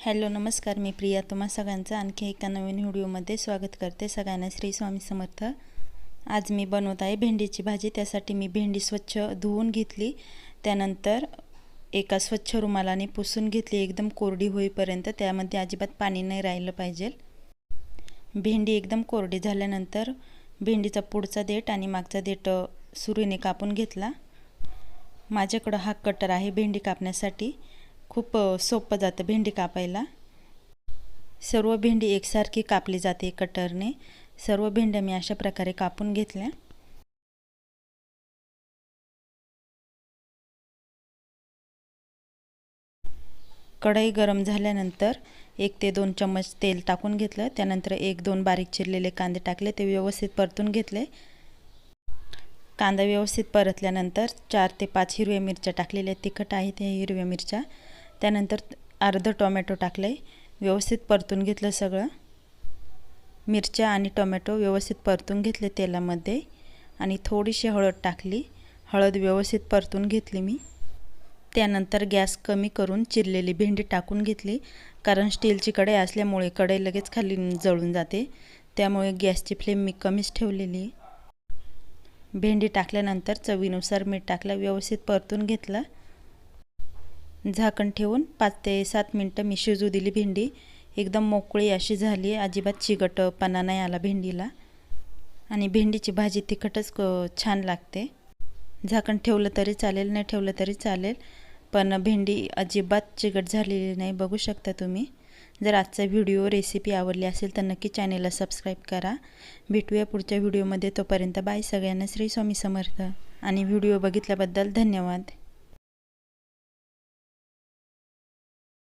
Hello नमस्कार मी प्रिया. तुम्हा सगळ्यांचं आणखी एका नवीन व्हिडिओमध्ये स्वागत करते. सगळ्यांना श्री स्वामी समर्थ. आज मी बनवत आहे भेंडीची भाजी. त्यासाठी मी भेंडी स्वच्छ धुवून घेतली. त्यानंतर एका स्वच्छ रुमालाने पुसून घेतली. एकदम कोरडी होईपर्यंत त्यामध्ये अजिबात पाणी नाही राहिलं पाहिजे. भेंडी एकदम कोरडी झाल्यानंतर भेंडीचा पुढचा देठ आणि मागचा देठ सुरीने कापून घेतला. माझ्याकडं हा कटर आहे भेंडी कापण्यासाठी. खूप सोपं जातं भेंडी कापायला. सर्व भेंडी एकसारखी कापली जाते कटरने. सर्व भेंड्या मी अशा प्रकारे कापून घेतल्या. कढई गरम झाल्यानंतर एक ते दोन चम्मच तेल टाकून घेतलं. त्यानंतर एक दोन बारीक चिरलेले कांदे टाकले. ते व्यवस्थित परतून घेतले. कांदा व्यवस्थित परतल्यानंतर चार ते पाच हिरव्या मिरच्या टाकलेल्या तिखट आहेत ह्या हिरव्या मिरच्या. त्यानंतर अर्धं टोमॅटो टाकलं आहे व्यवस्थित परतून घेतलं सगळं. मिरच्या आणि टोमॅटो व्यवस्थित परतून घेतले तेलामध्ये. आणि थोडीशी हळद टाकली. हळद व्यवस्थित परतून घेतली मी. त्यानंतर गॅस कमी करून चिरलेली भेंडी टाकून घेतली. कारण स्टीलची कढई असल्यामुळे कढई लगेच खाली जळून जाते. त्यामुळे गॅसची फ्लेम मी कमीच ठेवलेली. भेंडी टाकल्यानंतर चवीनुसार मीठ टाकलं. व्यवस्थित परतून घेतलं. झाकण ठेवून पाच ते सात मिनटं मी शिजू दिली भेंडी. एकदम मोकळी अशी झाली अजिबात चिकटपणा नाही आला भेंडीला. आणि भेंडीची भाजी तिखटच छान लागते. झाकण ठेवलं तरी चालेल नाही ठेवलं तरी चालेल. पण भेंडी अजिबात चिकट झालेली नाही. बघू शकता तुम्ही. जर आजचा व्हिडिओ रेसिपी आवडली असेल तर नक्की चॅनेलला सबस्क्राईब करा. भेटूया पुढच्या व्हिडिओमध्ये. तोपर्यंत बाय सगळ्यांना. श्री स्वामी समर्थ. आणि व्हिडिओ बघितल्याबद्दल धन्यवाद.